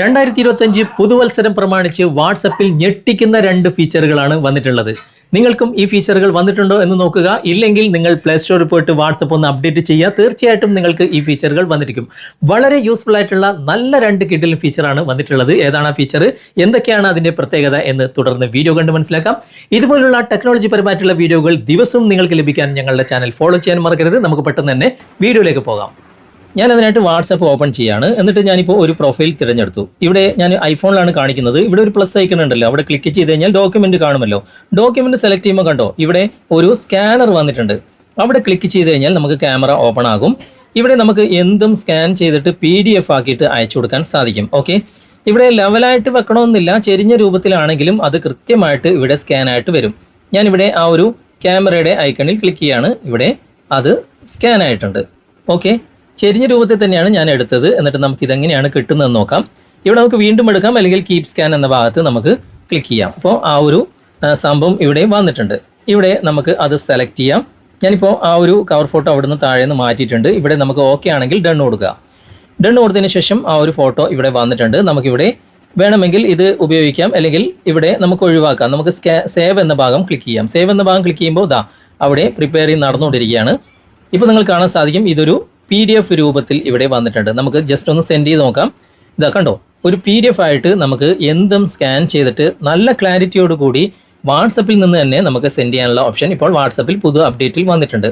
രണ്ടായിരത്തി ഇരുപത്തഞ്ച് പുതുവത്സരം പ്രമാണിച്ച് വാട്സപ്പിൽ ഞെട്ടിക്കുന്ന രണ്ട് ഫീച്ചറുകളാണ് വന്നിട്ടുള്ളത്. നിങ്ങൾക്കും ഈ ഫീച്ചറുകൾ വന്നിട്ടുണ്ടോ എന്ന് നോക്കുക. ഇല്ലെങ്കിൽ നിങ്ങൾ പ്ലേ സ്റ്റോറിൽ പോയിട്ട് വാട്സപ്പ് ഒന്ന് അപ്ഡേറ്റ് ചെയ്യുക. തീർച്ചയായിട്ടും നിങ്ങൾക്ക് ഈ ഫീച്ചറുകൾ വന്നിരിക്കും. വളരെ യൂസ്ഫുൾ ആയിട്ടുള്ള നല്ല രണ്ട് കിഡിലും ഫീച്ചറാണ് വന്നിട്ടുള്ളത്. ഏതാണ് ആ ഫീച്ചർ എന്തൊക്കെയാണ് അതിന്റെ പ്രത്യേകത എന്ന് തുടർന്ന് വീഡിയോ കണ്ട് മനസ്സിലാക്കാം. ഇതുപോലുള്ള ടെക്നോളജി പരമായിട്ടുള്ള വീഡിയോകൾ ദിവസവും നിങ്ങൾക്ക് ലഭിക്കാൻ ഞങ്ങളുടെ ചാനൽ ഫോളോ ചെയ്യാൻ മറക്കരുത്. നമുക്ക് പെട്ടെന്ന് തന്നെ വീഡിയോയിലേക്ക് പോകാം. ഞാൻ അതിനായിട്ട് വാട്സപ്പ് ഓപ്പൺ ചെയ്യാണ്. എന്നിട്ട് ഞാനിപ്പോൾ ഒരു പ്രൊഫൈൽ തിരഞ്ഞെടുത്തു. ഇവിടെ ഞാൻ ഐഫോണിലാണ് കാണിക്കുന്നത്. ഇവിടെ ഒരു പ്ലസ് ഐക്കൺ ഉണ്ടല്ലോ. അവിടെ ക്ലിക്ക് ചെയ്ത് കഴിഞ്ഞാൽ ഡോക്യുമെന്റ് കാണുമല്ലോ. ഡോക്യുമെന്റ് സെലക്ട് ചെയ്യുമ്പോൾ കണ്ടോ? ഇവിടെ ഒരു സ്കാനർ വന്നിട്ടുണ്ട്. അവിടെ ക്ലിക്ക് ചെയ്ത് കഴിഞ്ഞാൽ നമുക്ക് ക്യാമറ ഓപ്പൺ ആകും. ഇവിടെ നമുക്ക് എന്തും സ്കാൻ ചെയ്തിട്ട് പി ഡി എഫ് ആക്കിയിട്ട് അയച്ചു കൊടുക്കാൻ സാധിക്കും. ഓക്കെ ഇവിടെ ലെവലായിട്ട് വെക്കണമെന്നില്ല. ചെരിഞ്ഞ രൂപത്തിലാണെങ്കിലും അത് കൃത്യമായിട്ട് ഇവിടെ സ്കാനായിട്ട് വരും. ഞാനിവിടെ ആ ഒരു ക്യാമറയുടെ ഐക്കണിൽ ക്ലിക്ക് ചെയ്യാണ്. ഇവിടെ അത് സ്കാൻ ആയിട്ടുണ്ട്. ഓക്കെ ചെരിഞ്ഞ രൂപത്തിൽ തന്നെയാണ് ഞാൻ എടുത്തത്. എന്നിട്ട് നമുക്ക് ഇതെങ്ങനെയാണ് കിട്ടുന്നതെന്ന് നോക്കാം. ഇവിടെ നമുക്ക് വീണ്ടും എടുക്കാം. അല്ലെങ്കിൽ കീപ് സ്കാൻ എന്ന ഭാഗത്ത് നമുക്ക് ക്ലിക്ക് ചെയ്യാം. അപ്പോൾ ആ ഒരു സംഭവം ഇവിടെ വന്നിട്ടുണ്ട്. ഇവിടെ നമുക്ക് അത് സെലക്ട് ചെയ്യാം. ഞാനിപ്പോൾ ആ ഒരു കവർ ഫോട്ടോ അവിടുന്ന് താഴെ നിന്ന് മാറ്റിയിട്ടുണ്ട്. ഇവിടെ നമുക്ക് ഓക്കെ ആണെങ്കിൽ ഡൺ കൊടുക്കുക. ഡൺ കൊടുത്തതിന് ശേഷം ആ ഒരു ഫോട്ടോ ഇവിടെ വന്നിട്ടുണ്ട്. നമുക്കിവിടെ വേണമെങ്കിൽ ഇത് ഉപയോഗിക്കാം. അല്ലെങ്കിൽ ഇവിടെ നമുക്ക് ഒഴിവാക്കാം. നമുക്ക് സേവ് എന്ന ഭാഗം ക്ലിക്ക് ചെയ്യാം. സേവ് എന്ന ഭാഗം ക്ലിക്ക് ചെയ്യുമ്പോൾ ഇതാ അവിടെ പ്രിപ്പയർ ചെയ്ത് നടന്നുകൊണ്ടിരിക്കുകയാണ്. ഇപ്പോൾ നിങ്ങൾ കാണാൻ സാധിക്കും ഇതൊരു പി ഡി എഫ് രൂപത്തിൽ ഇവിടെ വന്നിട്ടുണ്ട്. നമുക്ക് ജസ്റ്റ് ഒന്ന് സെൻഡ് ചെയ്ത് നോക്കാം. ഇതാ കണ്ടോ? ഒരു പി ഡി എഫ് ആയിട്ട് നമുക്ക് എന്തും സ്കാൻ ചെയ്തിട്ട് നല്ല ക്ലാരിറ്റിയോട് കൂടി വാട്സപ്പിൽ നിന്ന് തന്നെ നമുക്ക് സെൻഡ് ചെയ്യാനുള്ള ഓപ്ഷൻ ഇപ്പോൾ വാട്സപ്പിൽ പുതു അപ്ഡേറ്റിൽ വന്നിട്ടുണ്ട്.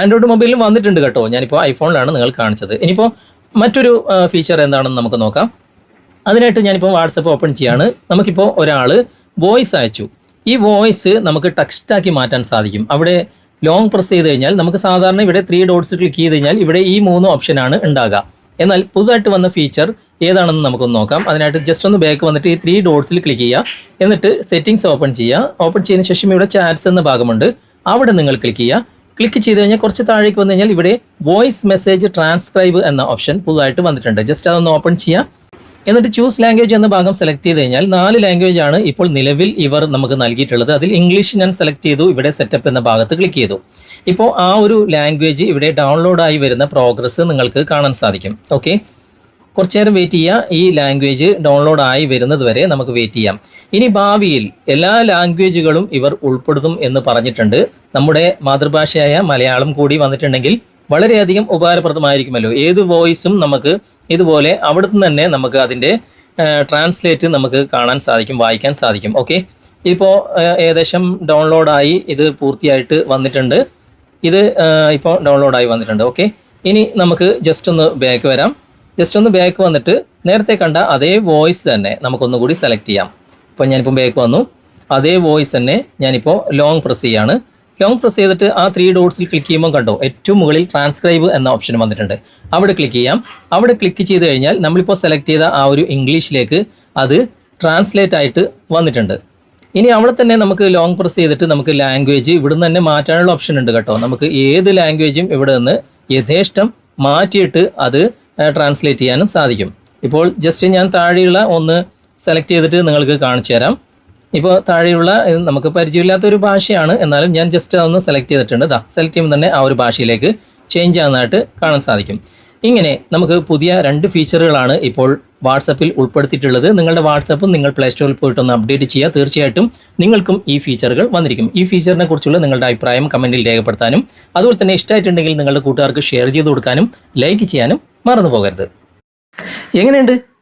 ആൻഡ്രോയിഡ് മൊബൈലിൽ വന്നിട്ടുണ്ട് കേട്ടോ. ഞാനിപ്പോൾ ഐഫോണിലാണ് നിങ്ങൾ കാണിച്ചത്. ഇനിയിപ്പോൾ മറ്റൊരു ഫീച്ചർ എന്താണെന്ന് നമുക്ക് നോക്കാം. അതിനായിട്ട് ഞാനിപ്പോൾ വാട്സപ്പ് ഓപ്പൺ ചെയ്യാണ്. നമുക്കിപ്പോൾ ഒരാൾ വോയിസ് അയച്ചു. ഈ വോയിസ് നമുക്ക് ടെക്സ്റ്റാക്കി മാറ്റാൻ സാധിക്കും. അവിടെ ലോങ് പ്രസ് ചെയ്ത് കഴിഞ്ഞാൽ നമുക്ക് സാധാരണ ഇവിടെ ത്രീ ഡോട്ട്സ് ക്ലിക്ക് ചെയ്ത് കഴിഞ്ഞാൽ ഇവിടെ ഈ മൂന്ന് ഓപ്ഷനാണ് ഉണ്ടാകുക. എന്നാൽ പുതുതായിട്ട് വന്ന ഫീച്ചർ ഏതാണെന്ന് നമുക്കൊന്ന് നോക്കാം. അതിനായിട്ട് ജസ്റ്റ് ഒന്ന് ബാക്ക് വന്നിട്ട് ഈ ത്രീ ഡോട്ട്സിൽ ക്ലിക്ക് ചെയ്യുക. എന്നിട്ട് സെറ്റിംഗ്സ് ഓപ്പൺ ചെയ്യുക. ഓപ്പൺ ചെയ്തതിന് ശേഷം ഇവിടെ ചാറ്റ്സ് എന്ന ഭാഗമുണ്ട്. അവിടെ നിങ്ങൾ ക്ലിക്ക് ചെയ്യുക. ക്ലിക്ക് ചെയ്ത് കഴിഞ്ഞാൽ കുറച്ച് താഴേക്ക് വന്നു കഴിഞ്ഞാൽ ഇവിടെ വോയിസ് മെസ്സേജ് ട്രാൻസ്ക്രൈബ് എന്ന ഓപ്ഷൻ പുതുതായിട്ട് വന്നിട്ടുണ്ട്. ജസ്റ്റ് അതൊന്ന് ഓപ്പൺ ചെയ്യുക. എന്നിട്ട് ചൂസ് ലാംഗ്വേജ് എന്ന ഭാഗം സെലക്ട് ചെയ്ത് കഴിഞ്ഞാൽ നാല് ലാംഗ്വേജ് ആണ് ഇപ്പോൾ നിലവിൽ ഇവർ നമുക്ക് നൽകിയിട്ടുള്ളത്. അതിൽ ഇംഗ്ലീഷ് ഞാൻ സെലക്ട് ചെയ്തു ഇവിടെ സെറ്റപ്പ് എന്ന ഭാഗത്ത് ക്ലിക്ക് ചെയ്തു. ഇപ്പോൾ ആ ഒരു ലാംഗ്വേജ് ഇവിടെ ഡൗൺലോഡായി വരുന്ന പ്രോഗ്രസ് നിങ്ങൾക്ക് കാണാൻ സാധിക്കും. ഓക്കെ കുറച്ചു നേരം വെയിറ്റ് ചെയ്യുക ഈ ലാംഗ്വേജ് ഡൗൺലോഡ് ആയി വരുന്നത് വരെ നമുക്ക് വെയിറ്റ് ചെയ്യാം. ഇനി ഭാവിയിൽ എല്ലാ ലാംഗ്വേജുകളും ഇവർ ഉൾപ്പെടുത്തും എന്ന് പറഞ്ഞിട്ടുണ്ട്. നമ്മുടെ മാതൃഭാഷയായ മലയാളം കൂടി വന്നിട്ടുണ്ടെങ്കിൽ വളരെയധികം ഉപകാരപ്രദമായിരിക്കുമല്ലോ. ഏത് വോയിസും നമുക്ക് ഇതുപോലെ അവിടുന്ന് തന്നെ നമുക്ക് അതിന്റെ ട്രാൻസ്ലേറ്റ് നമുക്ക് കാണാൻ സാധിക്കും വായിക്കാൻ സാധിക്കും. ഓക്കെ? ഇപ്പോൾ ഏകദേശം ഡൗൺലോഡായി ഇത് പൂർത്തിയായിട്ട് വന്നിട്ടുണ്ട്. ഇത് ഇപ്പോൾ ഡൗൺലോഡായി വന്നിട്ടുണ്ട്. ഓക്കെ? ഇനി നമുക്ക് ജസ്റ്റ് ഒന്ന് ബാക്ക് വരാം. ജസ്റ്റ് ഒന്ന് ബാക്ക് വന്നിട്ട് നേരത്തെ കണ്ട അതേ വോയിസ് തന്നെ നമുക്കൊന്നുകൂടി സെലക്ട് ചെയ്യാം. ഇപ്പോൾ ഞാനിപ്പോൾ ബാക്ക് വന്നു. അതേ വോയിസ് തന്നെ ഞാനിപ്പോൾ ലോങ് പ്രസ് ചെയ്യാണ്. ലോങ് പ്രസ് ചെയ്തിട്ട് ആ ത്രീ ഡോട്ട്സിൽ ക്ലിക്ക് ചെയ്യുമ്പോൾ കണ്ടോ ഏറ്റവും മുകളിൽ ട്രാൻസ്ക്രൈബ് എന്ന ഓപ്ഷൻ വന്നിട്ടുണ്ട്. അവിടെ ക്ലിക്ക് ചെയ്യാം. അവിടെ ക്ലിക്ക് ചെയ്ത് കഴിഞ്ഞാൽ നമ്മളിപ്പോൾ സെലക്ട് ചെയ്ത ആ ഒരു ഇംഗ്ലീഷിലേക്ക് അത് ട്രാൻസ്ലേറ്റ് ആയിട്ട് വന്നിട്ടുണ്ട്. ഇനി അവിടെ തന്നെ നമുക്ക് ലോങ് പ്രസ് ചെയ്തിട്ട് നമുക്ക് ലാംഗ്വേജ് ഇവിടുന്ന് തന്നെ മാറ്റാനുള്ള ഓപ്ഷൻ ഉണ്ട് കേട്ടോ. നമുക്ക് ഏത് ലാംഗ്വേജും ഇവിടെ നിന്ന് യഥേഷ്ടം മാറ്റിയിട്ട് അത് ട്രാൻസ്ലേറ്റ് ചെയ്യാനും സാധിക്കും. ഇപ്പോൾ ജസ്റ്റ് ഞാൻ താഴെയുള്ള ഒന്ന് സെലക്ട് ചെയ്തിട്ട് നിങ്ങൾക്ക് കാണിച്ചു തരാം ഇപ്പോൾ താഴെയുള്ള നമുക്ക് പരിചയമില്ലാത്ത ഒരു ഭാഷയാണ്. എന്നാലും ഞാൻ ജസ്റ്റ് അതൊന്ന് സെലക്ട് ചെയ്തിട്ടുണ്ട്. ദാ സെലക്ട് ചെയ്യുമ്പോൾ തന്നെ ആ ഒരു ഭാഷയിലേക്ക് ചേഞ്ച് ആകുന്നതായിട്ട് കാണാൻ സാധിക്കും. ഇങ്ങനെ നമുക്ക് പുതിയ രണ്ട് ഫീച്ചറുകളാണ് ഇപ്പോൾ വാട്സപ്പിൽ ഉൾപ്പെടുത്തിയിട്ടുള്ളത്. നിങ്ങളുടെ വാട്സപ്പും നിങ്ങൾ പ്ലേ സ്റ്റോറിൽ പോയിട്ടൊന്ന് അപ്ഡേറ്റ് ചെയ്യുക. തീർച്ചയായിട്ടും നിങ്ങൾക്കും ഈ ഫീച്ചറുകൾ വന്നിരിക്കും. ഈ ഫീച്ചറിനെ കുറിച്ചുള്ള നിങ്ങളുടെ അഭിപ്രായം കമന്റിൽ രേഖപ്പെടുത്താനും അതുപോലെ തന്നെ ഇഷ്ടമായിട്ടുണ്ടെങ്കിൽ നിങ്ങളുടെ കൂട്ടുകാർക്ക് ഷെയർ ചെയ്ത് കൊടുക്കാനും ലൈക്ക് ചെയ്യാനും മറന്നു പോകരുത്. എങ്ങനെയുണ്ട്?